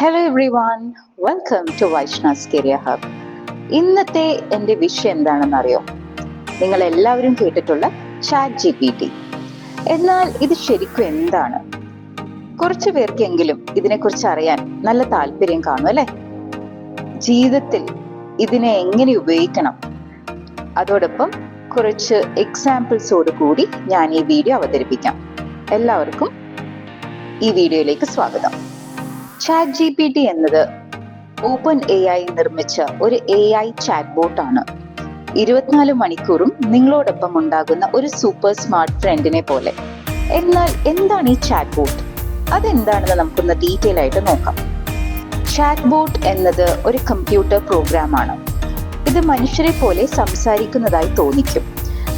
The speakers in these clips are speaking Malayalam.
Hello everyone welcome to Vaishna's career hub ഇന്നത്തെ എന്റെ വിഷയം എന്താണെന്നറിയോ? നിങ്ങൾ എല്ലാവരും കേട്ടിട്ടുള്ള ചാറ്റ് ജി പി ടി എന്നാൽ ഇത് ശരിക്കും എന്താണ്? കുറച്ചു പേർക്കെങ്കിലും ഇതിനെക്കുറിച്ച് അറിയാൻ നല്ല താല്പര്യം കാണും അല്ലേ? ജീവിതത്തിൽ ഇതിനെ എങ്ങനെ ഉപയോഗിക്കണം? അതോടൊപ്പം കുറച്ച് എക്സാമ്പിൾസോട് കൂടി ഞാൻ ഈ വീഡിയോ അവതരിപ്പിക്കാം. എല്ലാവർക്കും ഈ വീഡിയോയിലേക്ക് സ്വാഗതം. ചാറ്റ് ജി പി ടി എന്നത് ഓപ്പൺ എ ഐ നിർമ്മിച്ച ഒരു എ ഐ ചാറ്റ് ആണ് ഇരുപത്തിനാല് മണിക്കൂറും നിങ്ങളോടൊപ്പം ഉണ്ടാകുന്ന ഒരു സൂപ്പർ സ്മാർട്ട് ഫ്രണ്ടിനെ പോലെ. എന്നാൽ എന്താണ് ഈ ചാറ്റ് ബോട്ട് അതെന്താണെന്ന് നമുക്കൊന്ന് ഡീറ്റെയിൽ ആയിട്ട് നോക്കാം. ചാറ്റ് ബോട്ട് എന്നത് ഒരു കമ്പ്യൂട്ടർ പ്രോഗ്രാം ആണ് ഇത് മനുഷ്യരെ പോലെ സംസാരിക്കുന്നതായി തോന്നിക്കും.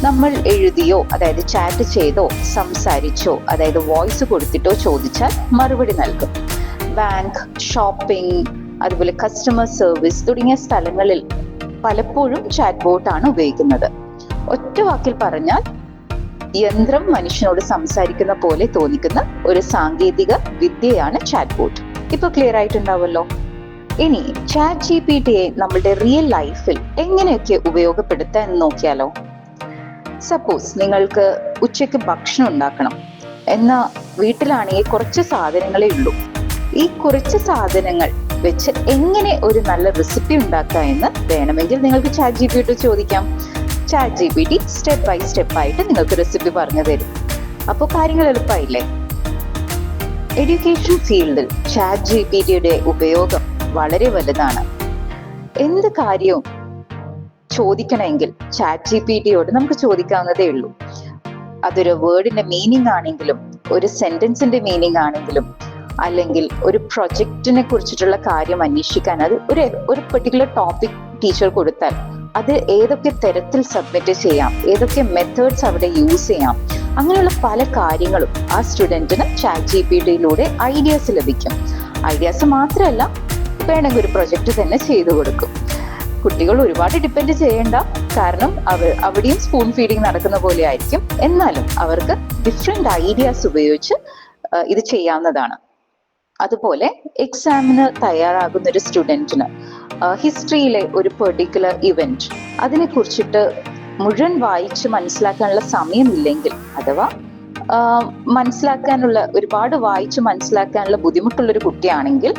നമ്മൾ എഴുതിയോ അതായത് ചാറ്റ് ചെയ്തോ സംസാരിച്ചോ അതായത് വോയിസ് കൊടുത്തിട്ടോ ചോദിച്ചാൽ മറുപടി നൽകും. ബാങ്ക് ഷോപ്പിംഗ് അതുപോലെ കസ്റ്റമർ സർവീസ് തുടങ്ങിയ സ്ഥലങ്ങളിൽ പലപ്പോഴും ചാറ്റ് ബോട്ടാണ് ഉപയോഗിക്കുന്നത്. ഒറ്റ വാക്കിൽ പറഞ്ഞാൽ യന്ത്രം മനുഷ്യനോട് സംസാരിക്കുന്ന പോലെ തോന്നിക്കുന്ന ഒരു സാങ്കേതിക വിദ്യയാണ് ചാറ്റ് ബോട്ട് ഇപ്പൊ ക്ലിയർ ആയിട്ടുണ്ടാവുമല്ലോ ഇനി ചാറ്റ് ജി പി ടിയെ നമ്മളുടെ റിയൽ ലൈഫിൽ എങ്ങനെയൊക്കെ ഉപയോഗപ്പെടുത്താൻ എന്ന് നോക്കിയാലോ? സപ്പോസ് നിങ്ങൾക്ക് ഉച്ചയ്ക്ക് ഭക്ഷണം ഉണ്ടാക്കണം. എന്നാ വീട്ടിലാണെങ്കിൽ കുറച്ച് സാധനങ്ങളേ ഉള്ളൂ. ഈ കുറച്ച് സാധനങ്ങൾ വെച്ച് എങ്ങനെ ഒരു നല്ല റെസിപ്പി ഉണ്ടാക്കാം എന്ന് വേണമെങ്കിൽ നിങ്ങൾക്ക് ചാറ്റ് ജി പി ചോദിക്കാം. Chat G P T step by step ആയിട്ട് നിങ്ങൾക്ക് റെസിപ്പി പറഞ്ഞു തരും. അപ്പോൾ കാര്യങ്ങൾ എളുപ്പമായില്ലേ? എഡ്യൂക്കേഷൻ ഫീൽഡിൽ ചാറ്റ് ജി പി ടിയുടെ ഉപയോഗം വളരെ വലുതാണ്. എന്ത് കാര്യവും ചോദിക്കണമെങ്കിൽ ചാറ്റ് ജി പി ടിയോട് നമുക്ക് ചോദിക്കാവുന്നതേ ഉള്ളൂ. അതൊരു വേർഡിന്റെ മീനിങ് ആണെങ്കിലും ഒരു സെന്റൻസിന്റെ മീനിങ് ആണെങ്കിലും അല്ലെങ്കിൽ ഒരു പ്രൊജക്റ്റിനെ കുറിച്ചിട്ടുള്ള കാര്യം അന്വേഷിക്കാൻ അത് ഒരു ഒരു പെർട്ടിക്കുലർ ടോപ്പിക് ടീച്ചർ കൊടുത്താൽ അത് ഏതൊക്കെ തരത്തിൽ സബ്മിറ്റ് ചെയ്യാം ഏതൊക്കെ മെത്തേഡ്സ് അവിടെ യൂസ് ചെയ്യാം അങ്ങനെയുള്ള പല കാര്യങ്ങളും ആ സ്റ്റുഡന്റിന് ചാറ്റ് ജി പി ഡിയിലൂടെ ഐഡിയാസ് ലഭിക്കും. ഐഡിയാസ് മാത്രമല്ല വേണമെങ്കിൽ ഒരു പ്രൊജക്റ്റ് തന്നെ ചെയ്തു കൊടുക്കും. കുട്ടികൾ ഒരുപാട് ഡിപ്പെൻഡ് ചെയ്യേണ്ട കാരണം അവർ അവിടെയും സ്പൂൺ ഫീഡിങ് നടക്കുന്ന പോലെ ആയിരിക്കും. എന്നാലും അവർക്ക് ഡിഫറെന്റ് ഐഡിയാസ് ഉപയോഗിച്ച് ഇത് ചെയ്യാവുന്നതാണ്. അതുപോലെ എക്സാമിന് തയ്യാറാകുന്ന ഒരു സ്റ്റുഡന്റിന് ഹിസ്റ്ററിയിലെ ഒരു പെർട്ടിക്കുലർ ഇവന്റ് അതിനെ കുറിച്ചിട്ട് മുഴുവൻ വായിച്ച് മനസ്സിലാക്കാനുള്ള സമയമില്ലെങ്കിൽ അഥവാ മനസ്സിലാക്കാനുള്ള ഒരുപാട് വായിച്ച് മനസ്സിലാക്കാനുള്ള ബുദ്ധിമുട്ടുള്ള ഒരു കുട്ടിയാണെങ്കിൽ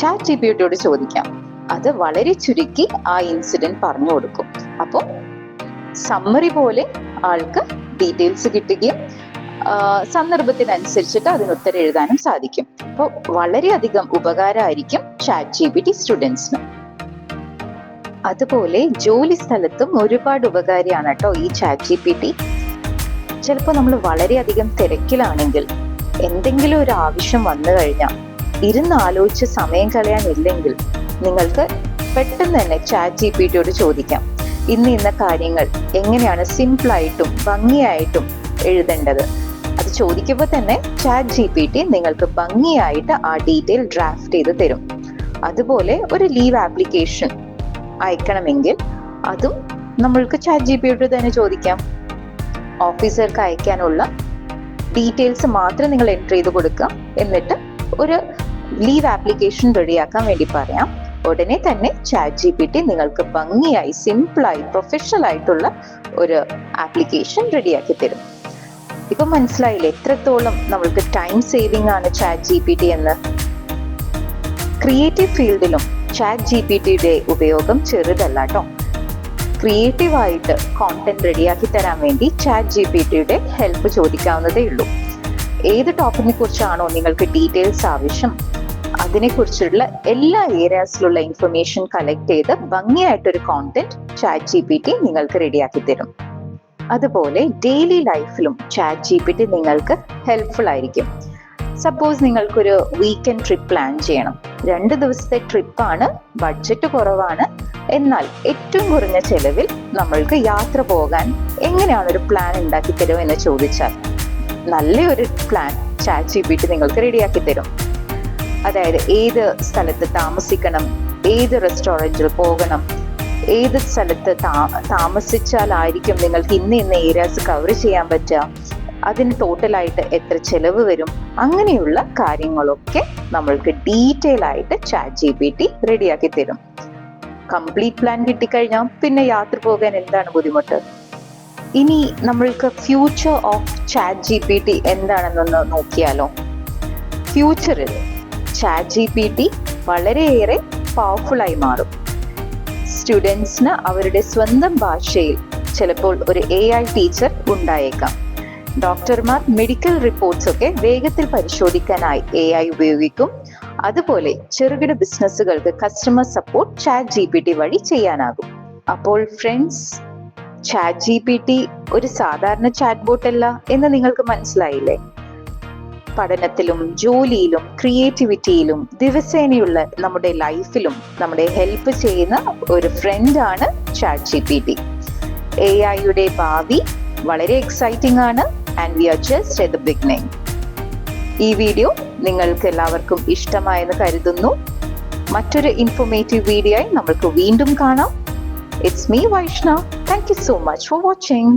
ചാറ്റ് ജി പി ടിയോട് ചോദിക്കാം. അത് വളരെ ചുരുക്കി ആ ഇൻസിഡന്റ് പറഞ്ഞു കൊടുക്കും. അപ്പോൾ സമ്മറി പോലെ ആൾക്ക് ഡീറ്റെയിൽസ് കിട്ടുകയും സന്ദർഭത്തിനനുസരിച്ചിട്ട് അതിന് ഉത്തരം എഴുതാനും സാധിക്കും. അപ്പോൾ വളരെയധികം ഉപകാരമായിരിക്കും ചാറ്റ് ജി പി ടി സ്റ്റുഡൻസിന് അതുപോലെ ജോലി സ്ഥലത്തും ഒരുപാട് ഉപകാരിയാണ് കേട്ടോ ഈ ചാറ്റ് ജി പി ടി ചിലപ്പോൾ നമ്മൾ വളരെയധികം തിരക്കിലാണെങ്കിൽ എന്തെങ്കിലും ഒരു ആവശ്യം വന്നു കഴിഞ്ഞാൽ ഇരുന്ന് ആലോചിച്ച് സമയം കളയാനില്ലെങ്കിൽ നിങ്ങൾക്ക് പെട്ടെന്ന് തന്നെ ചാറ്റ് ജി പി ടിയോട് ചോദിക്കാം. ഇന്ന് ഇന്ന കാര്യങ്ങൾ എങ്ങനെയാണ് സിമ്പിളായിട്ടും ഭംഗിയായിട്ടും എഴുതേണ്ടത്? അത് ചോദിക്കുമ്പോൾ തന്നെ ചാറ്റ് ജി പി ടി നിങ്ങൾക്ക് ഭംഗിയായിട്ട് ആ ഡീറ്റെയിൽ ഡ്രാഫ്റ്റ് ചെയ്ത് തരും. അതുപോലെ ഒരു ലീവ് ആപ്ലിക്കേഷൻ അയക്കണമെങ്കിൽ അതും നമ്മൾക്ക് ചാറ്റ് ജി പി ടി തന്നെ ചോദിക്കാം. ഓഫീസർക്ക് അയക്കാനുള്ള ഡീറ്റെയിൽസ് മാത്രം നിങ്ങൾ എന്റർ ചെയ്ത് കൊടുക്കുക. എന്നിട്ട് ഒരു ലീവ് ആപ്ലിക്കേഷൻ റെഡിയാക്കാൻ വേണ്ടി പറയാം. ഉടനെ തന്നെ ചാറ്റ് ജി പി ടി നിങ്ങൾക്ക് ഭംഗിയായി സിമ്പിളായി പ്രൊഫഷണൽ ആയിട്ടുള്ള ഒരു ആപ്ലിക്കേഷൻ റെഡിയാക്കി തരും. ഇപ്പൊ മനസ്സിലായില്ലേ? എത്രത്തോളം നമ്മൾക്ക് ടൈം സേവിംഗ് ആണ് ചാറ്റ് ജി പി ടി എന്ന്? ക്രിയേറ്റീവ് ഫീൽഡിലും ചാറ്റ് ജി പി ടിയുടെ ഉപയോഗം ചെറുതല്ല കേട്ടോ ക്രിയേറ്റീവ് ആയിട്ട് കോണ്ടന്റ് റെഡിയാക്കി തരാൻ വേണ്ടി ചാറ്റ് ജി പി ടിയുടെ ഹെൽപ്പ് ചോദിക്കാവുന്നതേ ഉള്ളൂ. ഏത് ടോപ്പിനെ കുറിച്ചാണോ നിങ്ങൾക്ക് ഡീറ്റെയിൽസ് ആവശ്യം അതിനെക്കുറിച്ചുള്ള എല്ലാ ഏരിയാസിലുള്ള ഇൻഫർമേഷൻ കളക്ട് ചെയ്ത് ഭംഗിയായിട്ടൊരു content chat G P T നിങ്ങൾക്ക് റെഡിയാക്കി തരും. അതുപോലെ ഡെയിലി ലൈഫിലും ചാറ്റ് ജി പി ടി നിങ്ങൾക്ക് ഹെൽപ്ഫുൾ ആയിരിക്കും. സപ്പോസ് നിങ്ങൾക്കൊരു വീക്കെൻഡ് ട്രിപ്പ് പ്ലാൻ ചെയ്യണം. രണ്ട് ദിവസത്തെ ട്രിപ്പാണ് ബഡ്ജറ്റ് കുറവാണ്. എന്നാൽ ഏറ്റവും കുറഞ്ഞ ചെലവിൽ നമ്മൾക്ക് യാത്ര പോകാൻ എങ്ങനെയാണ് ഒരു പ്ലാൻ ഉണ്ടാക്കി തരും എന്ന് ചോദിച്ചാൽ നല്ലൊരു plan chat G P T നിങ്ങൾക്ക് റെഡിയാക്കി തരും. അതായത് ഏത് സ്ഥലത്ത് താമസിക്കണം ഏത് റെസ്റ്റോറന്റിൽ പോകണം ഏത് സ്ഥലത്ത് താമസിച്ചാലായിരിക്കും നിങ്ങൾക്ക് ഇന്ന് ഇന്ന് ഏരിയാസ് കവർ ചെയ്യാൻ പറ്റുക? അതിന് ടോട്ടലായിട്ട് എത്ര ചെലവ് വരും? അങ്ങനെയുള്ള കാര്യങ്ങളൊക്കെ നമ്മൾക്ക് ഡീറ്റെയിൽ ആയിട്ട് ചാറ്റ് ജി പി ടി റെഡിയാക്കി തരും. കംപ്ലീറ്റ് പ്ലാൻ കിട്ടിക്കഴിഞ്ഞാൽ പിന്നെ യാത്ര പോകാൻ എന്താണ് ബുദ്ധിമുട്ട്? ഇനി നമ്മൾക്ക് future of chat G P T എന്താണെന്നൊന്ന് നോക്കിയാലോ. ഫ്യൂച്ചറിൽ ചാറ്റ് ജി പി ടി വളരെയേറെ ആയി മാറും. സ്റ്റുഡൻസിന് അവരുടെ സ്വന്തം ഭാഷയിൽ ചിലപ്പോൾ ഒരു എ ഐ ടീച്ചർ ഉണ്ടായേക്കാം. ഡോക്ടർമാർ മെഡിക്കൽ റിപ്പോർട്ട്സ് ഒക്കെ വേഗത്തിൽ പരിശോധിക്കാനായി എ ഐ ഉപയോഗിക്കും. അതുപോലെ ചെറുകിട ബിസിനസ്സുകൾക്ക് customer support chat G P T വഴി ചെയ്യാനാകും. അപ്പോൾ friends chat G P T ഒരു സാധാരണ ചാറ്റ് ബോട്ട് അല്ല എന്ന് നിങ്ങൾക്ക് മനസ്സിലായില്ലേ? പഠനത്തിലും ജോലിയിലും ക്രിയേറ്റിവിറ്റിയിലും ദിവസേനയുള്ള നമ്മുടെ ലൈഫിലും നമ്മുടെ ഹെൽപ്പ് ചെയ്യുന്ന ഒരു ഫ്രണ്ടാണ് chat G P T A ഐയുടെ ഭാവി വളരെ എക്സൈറ്റിംഗ് ആണ് and we are just at the beginning ഈ വീഡിയോ നിങ്ങൾക്ക് എല്ലാവർക്കും ഇഷ്ടമായെന്ന് കരുതുന്നു. മറ്റൊരു ഇൻഫോർമേറ്റീവ് വീഡിയോ ആയി നമുക്ക് വീണ്ടും കാണാം. It's me Vaishna thank you so much for watching